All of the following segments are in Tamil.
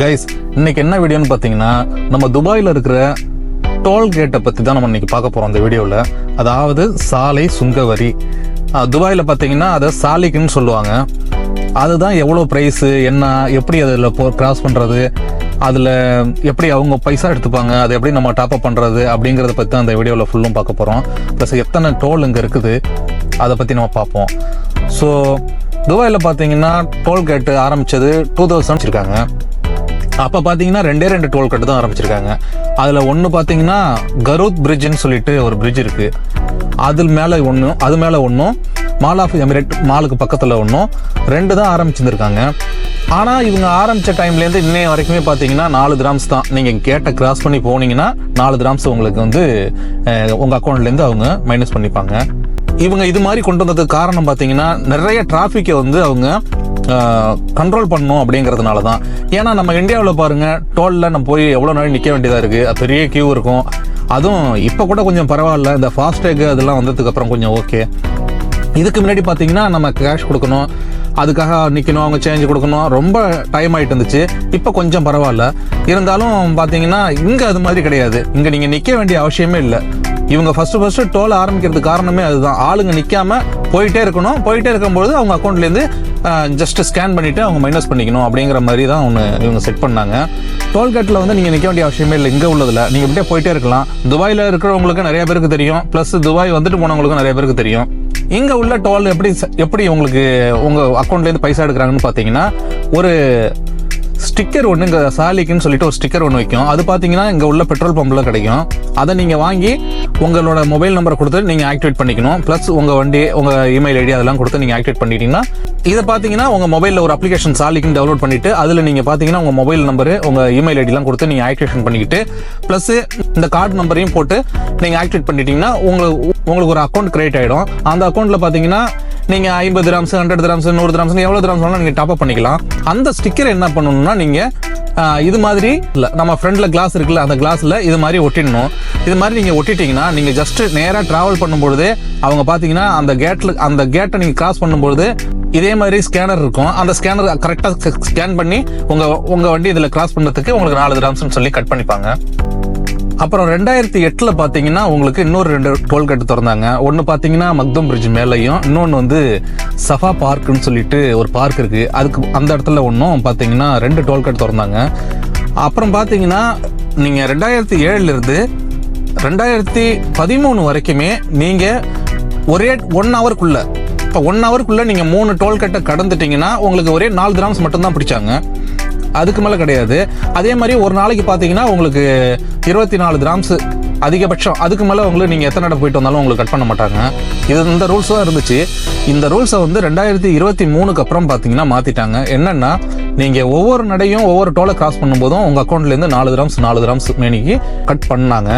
கைஸ் இன்னைக்கு என்ன வீடியோன்னு பார்த்தீங்கன்னா நம்ம துபாயில் இருக்கிற டோல்கேட்டை பற்றி தான் நம்ம இன்றைக்கி பார்க்க போகிறோம் அந்த வீடியோவில் அதாவது சாலை சுங்கவரி. துபாயில் பார்த்தீங்கன்னா அதை சாலைக்குன்னு சொல்லுவாங்க. அதுதான் எவ்வளோ ப்ரைஸு என்ன எப்படி அதில் போ கிராஸ் பண்ணுறது அதில் எப்படி அவங்க பைசா எடுத்துப்பாங்க அதை எப்படி நம்ம டாப்அப் பண்ணுறது அப்படிங்கிறத பற்றி தான் அந்த வீடியோவில் ஃபுல்லும் பார்க்க போகிறோம் ப்ளஸ் எத்தனை டோல் இங்கே இருக்குது அதை பற்றி நம்ம பார்ப்போம். ஸோ துபாயில் பார்த்தீங்கன்னா டோல்கேட்டு ஆரம்பித்தது டூ தௌசண்ட் இருக்காங்க அப்போ பார்த்தீங்கன்னா ரெண்டே ரெண்டு டோல் கட்டு தான் ஆரம்பிச்சிருக்காங்க. அதில் ஒன்று பார்த்தீங்கன்னா கரூத் பிரிட்ஜுன்னு சொல்லிட்டு ஒரு பிரிட்ஜ் இருக்கு. அது மேலே ஒன்றும் அது மேலே ஒன்றும் மால் ஆஃப் எமிரேட் மாலுக்கு பக்கத்தில் ஒன்றும் ரெண்டு தான் ஆரம்பிச்சிருந்துருக்காங்க. ஆனால் இவங்க ஆரம்பித்த டைம்லேருந்து இன்னைய வரைக்குமே பார்த்தீங்கன்னா நாலு கிராம்ஸ் தான். நீங்கள் கேட்ட கிராஸ் பண்ணி போனீங்கன்னா நாலு கிராம்ஸ் உங்களுக்கு வந்து உங்கள் அக்கௌண்ட்லேருந்து அவங்க மைனஸ் பண்ணிப்பாங்க. இவங்க இது மாதிரி கொண்டு வந்ததுக்கு காரணம் பார்த்தீங்கன்னா நிறைய டிராஃபிக்கை வந்து அவங்க கண்ட்ரோல் பண்ணணும் அப்படிங்கிறதுனால தான் ஏன்னா நம்ம இந்தியாவில் பாருங்கள் டோலில் நம்ம போய் எவ்வளோ நாள் நிற்க வேண்டியதாக இருக்குது அது பெரிய கியூ இருக்கும். அதுவும் இப்போ கூட கொஞ்சம் பரவாயில்ல. இந்த ஃபாஸ்டேக் அதெல்லாம் வந்ததுக்கப்புறம் கொஞ்சம் ஓகே இதுக்கு முன்னாடி பார்த்தீங்கன்னா நம்ம கேஷ் கொடுக்கணும். அதுக்காக நிற்கணும் அவங்க சேஞ்ச் கொடுக்கணும். ரொம்ப டைம் ஆகிட்டு இருந்துச்சு. இப்போ கொஞ்சம் பரவாயில்ல. இருந்தாலும் பார்த்தீங்கன்னா இங்கே அது மாதிரி கிடையாது. இங்கே நீங்கள் நிற்க வேண்டிய அவசியமே இல்லை. இவங்க ஃபர்ஸ்ட் ஃபர்ஸ்ட் டோல் ஆரம்பிக்கிறதுக்கு காரணமே அதுதான். ஆளுங்க நிற்காம போயிட்டே இருக்கணும். போயிட்டே இருக்கும்போது அவங்க அக்கௌண்ட்லேருந்து ஜஸ்ட் ஸ்கேன் பண்ணிவிட்டு அவங்க மைனஸ் பண்ணிக்கணும் அப்படிங்கிற மாதிரி தான் ஒன்று இவங்க செட் பண்ணாங்க. டோல்கேட்டில் வந்து நீங்கள் நிற்க வேண்டிய அவசியமே இல்லை. இங்கே உள்ளதில். நீங்கள் இப்படியே போயிட்டே இருக்கலாம். துபாயில் இருக்கிறவங்களுக்கு நிறைய பேருக்கு தெரியும். ப்ளஸ் துபாய் வந்துட்டு போனவங்களுக்கும் நிறைய பேருக்கு தெரியும். இங்கே உள்ள டோல் எப்படி எப்படி உங்களுக்கு உங்கள் அக்கௌண்ட்லேருந்து பைசா எடுக்கிறாங்கன்னு பார்த்தீங்கன்னா ஒரு ஸ்டிக்கர் ஒன்று இங்கே சாலிக்குன்னு சொல்லிட்டு ஒரு ஸ்டிக்கர் ஒன்று வைக்கும். அது பார்த்தீங்கன்னா இங்கே உள்ள பெட்ரோல் பம்பில் கிடைக்கும். அதை நீங்கள் வாங்கி உங்களோட மொபைல் நம்பரை கொடுத்து நீங்கள் ஆக்டிவேட் பண்ணிக்கணும். ப்ளஸ் உங்கள் வண்டி உங்கள் இமெயில் ஐடி அதெல்லாம் கொடுத்து நீங்கள் ஆக்டிவேட் பண்ணிட்டீங்கன்னா இதை பார்த்தீங்கன்னா உங்கள் மொபைலில் ஒரு அப்ளிகேஷன் சாலிக்குன்னு டவுன்லோட் பண்ணிட்டு அதில் நீங்கள் பார்த்தீங்கன்னா உங்கள் மொபைல் நம்பரு உங்கள் இமெயில் ஐடிலாம் கொடுத்து நீங்கள் ஆக்டிவேஷன் பண்ணிக்கிட்டு ப்ளஸ் இந்த கார்டு நம்பரையும் போட்டு நீங்கள் ஆக்டிவேட் பண்ணிட்டீங்கன்னா உங்களுக்கு உங்களுக்கு ஒரு அக்கௌண்ட் கிரியேட் ஆகிடும் அந்த அக்கௌண்ட்டில் பார்த்தீங்கன்னா நீங்க ஐம்பது கிராம்ஸ் ஹண்ட்ரட் கிராம்ஸ் நூறு கிராம்ஸ் எவ்வளவு கிராம்ஸ் வேணாலும் நீங்க டாப் அப் பண்ணிக்கலாம். அந்த ஸ்டிக்கர் என்ன பண்ணணும்னா நீங்க இது மாதிரி இல்லை நம்ம ஃப்ரண்ட்ல கிளாஸ் இருக்குல்ல அந்த கிளாஸில் இது மாதிரி ஒட்டிடணும். இது மாதிரி நீங்கள் ஒட்டிட்டீங்கன்னா நீங்கள் ஜஸ்ட் நேராக ட்ராவல் பண்ணும்பொழுது அவங்க பார்த்தீங்கன்னா அந்த கேட்டில் அந்த கேட்டை நீங்கள் கிராஸ் பண்ணும்பொழுது இதே மாதிரி ஸ்கேனர் இருக்கும். அந்த ஸ்கேனர் கரெக்டாக ஸ்கேன் பண்ணி உங்கள் உங்கள் வண்டி இதில் கிராஸ் பண்ணுறதுக்கு உங்களுக்கு நாலு கிராம்ஸ்னு சொல்லி கட் பண்ணிப்பாங்க. அப்புறம் ரெண்டாயிரத்தி எட்டில் பார்த்தீங்கன்னா உங்களுக்கு இன்னொரு ரெண்டு டோல்கேட் திறந்தாங்க. ஒன்று பார்த்தீங்கன்னா மக்தம் பிரிட்ஜ் மேலேயும் இன்னொன்று வந்து சஃபா பார்க்குன்னு சொல்லிட்டு ஒரு பார்க் இருக்குது அதுக்கு அந்த இடத்துல ஒன்றும் பார்த்தீங்கன்னா ரெண்டு டோல்கேட் திறந்தாங்க. அப்புறம் பார்த்தீங்கன்னா நீங்கள் ரெண்டாயிரத்தி ஏழுலேருந்து ரெண்டாயிரத்தி பதிமூணு வரைக்குமே நீங்கள் ஒரே ஒன் ஹவருக்குள்ள இப்போ ஒன் ஹவருக்குள்ளே நீங்கள் மூணு டோல்கேட்டை கடந்துட்டிங்கன்னா உங்களுக்கு ஒரே நாலு கிராம்ஸ் மட்டும்தான் பிடிச்சாங்க. அதுக்கு மேலே கிடையாது. அதே மாதிரி ஒரு நாளைக்கு பார்த்தீங்கன்னா உங்களுக்கு இருபத்தி நாலு கிராம்ஸ் அதிகபட்சம் அதுக்கு மேலே உங்களுக்கு நீங்கள் எத்தனை இடம் போயிட்டு வந்தாலும் உங்களுக்கு கட் பண்ண மாட்டாங்க. இது இந்த ரூல்ஸ் தான் இருந்துச்சு. இந்த ரூல்ஸை வந்து ரெண்டாயிரத்தி இருபத்தி மூணுக்கு அப்புறம் பார்த்தீங்கன்னா மாற்றிட்டாங்க என்னென்னா நீங்கள் ஒவ்வொரு நடையும் ஒவ்வொரு டோலை கிராஸ் பண்ணும்போதும் உங்கள் அக்கௌண்ட்லேருந்து நாலு கிராம்ஸ் நாலு கிராம்ஸ் மேனிக்கு கட் பண்ணாங்க.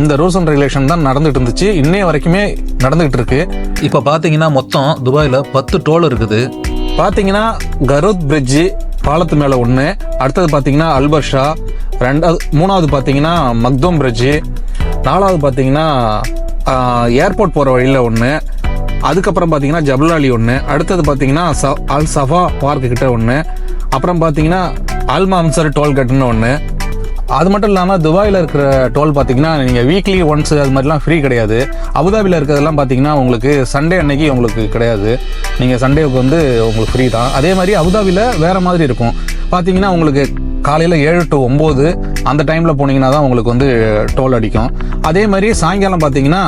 இந்த ரூல்ஸ் அண்ட் ரெகுலேஷன் தான் நடந்துட்டு இருந்துச்சு. இன்னைய வரைக்குமே நடந்துகிட்டு இருக்கு. இப்போ பார்த்தீங்கன்னா மொத்தம் துபாயில் பத்து டோல் இருக்குது. பார்த்தீங்கன்னா கருத் பிரிட்ஜு பாலத்து மேலே ஒன்று அடுத்தது பார்த்தீங்கன்னா அல்பர்ஷா ரெண்டாவது மூணாவது பார்த்தீங்கன்னா மக்தோம் பிரிட்ஜு நாலாவது பார்த்தீங்கன்னா ஏர்போர்ட் போகிற வழியில் ஒன்று அதுக்கப்புறம் பார்த்தீங்கன்னா ஜபலாலி ஒன்று அடுத்தது பார்த்தீங்கன்னா ச- அல் சஃபா பார்க்கு கிட்ட ஒன்று அப்புறம் பார்த்தீங்கன்னா அல் மாம்சர் டோல்கேட்னு ஒன்று அது மட்டும் இல்லாமல் துபாயில் இருக்கிற டோல் பார்த்தீங்கன்னா நீங்கள் வீக்லி ஒன்ஸ் அது மாதிரிலாம் ஃப்ரீ கிடையாது. அபுதாபியில் இருக்கிறதெல்லாம் பார்த்தீங்கன்னா உங்களுக்கு சண்டே அன்னைக்கு உங்களுக்கு கிடையாது. நீங்கள் சண்டேவுக்கு வந்து உங்களுக்கு ஃப்ரீ தான். அதே மாதிரி அபுதாபியில் வேறு மாதிரி இருக்கும். பார்த்தீங்கன்னா உங்களுக்கு காலையில் ஏழு டு ஒம்பது அந்த டைமில் போனீங்கன்னா தான் உங்களுக்கு வந்து டோல் அடிக்கும். அதே மாதிரி சாயங்காலம் பார்த்தீங்கன்னா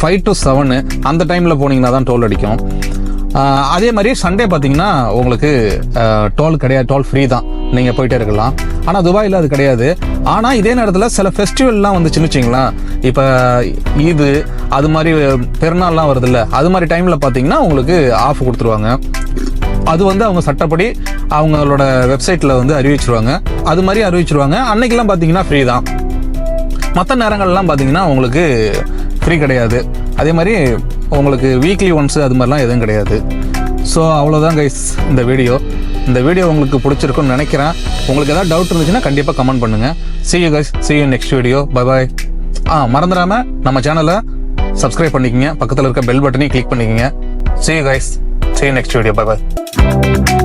ஃபைவ் டு செவனு அந்த டைமில் போனீங்கன்னா தான் டோல் அடிக்கும். அதே மாதிரி சண்டே பார்த்தீங்கன்னா உங்களுக்கு டோல் கிடையாது. டோல் ஃப்ரீ தான். நீங்கள் போயிட்டே இருக்கலாம். ஆனால் துபாயில் அது கிடையாது. ஆனால் இதே நேரத்தில் சில ஃபெஸ்டிவல்லாம் வந்துச்சுன்னு வச்சிங்களேன். இப்போ ஈது அது மாதிரி பெருநாள்லாம் வருதுல்ல. அது மாதிரி டைமில் பார்த்தீங்கன்னா உங்களுக்கு ஆஃப் கொடுத்துருவாங்க. அது வந்து அவங்க சட்டப்படி அவங்களோட வெப்சைட்டில் வந்து அறிவிச்சிருவாங்க. அது மாதிரி அறிவிச்சிருவாங்க. அன்னைக்கெல்லாம் பார்த்தீங்கன்னா ஃப்ரீ தான். மற்ற நேரங்கள்லாம் பார்த்தீங்கன்னா உங்களுக்கு ஃப்ரீ கிடையாது. அதே மாதிரி உங்களுக்கு வீக்லி ஒன்ஸ் அது மாதிரிலாம் எதுவும் கிடையாது. ஸோ அவ்வளோதான் கைஸ் இந்த வீடியோ இந்த வீடியோ உங்களுக்கு பிடிச்சிருக்குன்னு நினைக்கிறேன். உங்களுக்கு ஏதாவது டவுட் இருந்துச்சுன்னா கண்டிப்பாக கமெண்ட் பண்ணுங்கள் see you guys see you next video bye bye ஆ மறந்துடாமல் நம்ம சேனலை சப்ஸ்கிரைப் பண்ணிக்கங்க. பக்கத்தில் இருக்க பெல் பட்டனையும் கிளிக் பண்ணிக்கங்க. See you guys see next video bye bye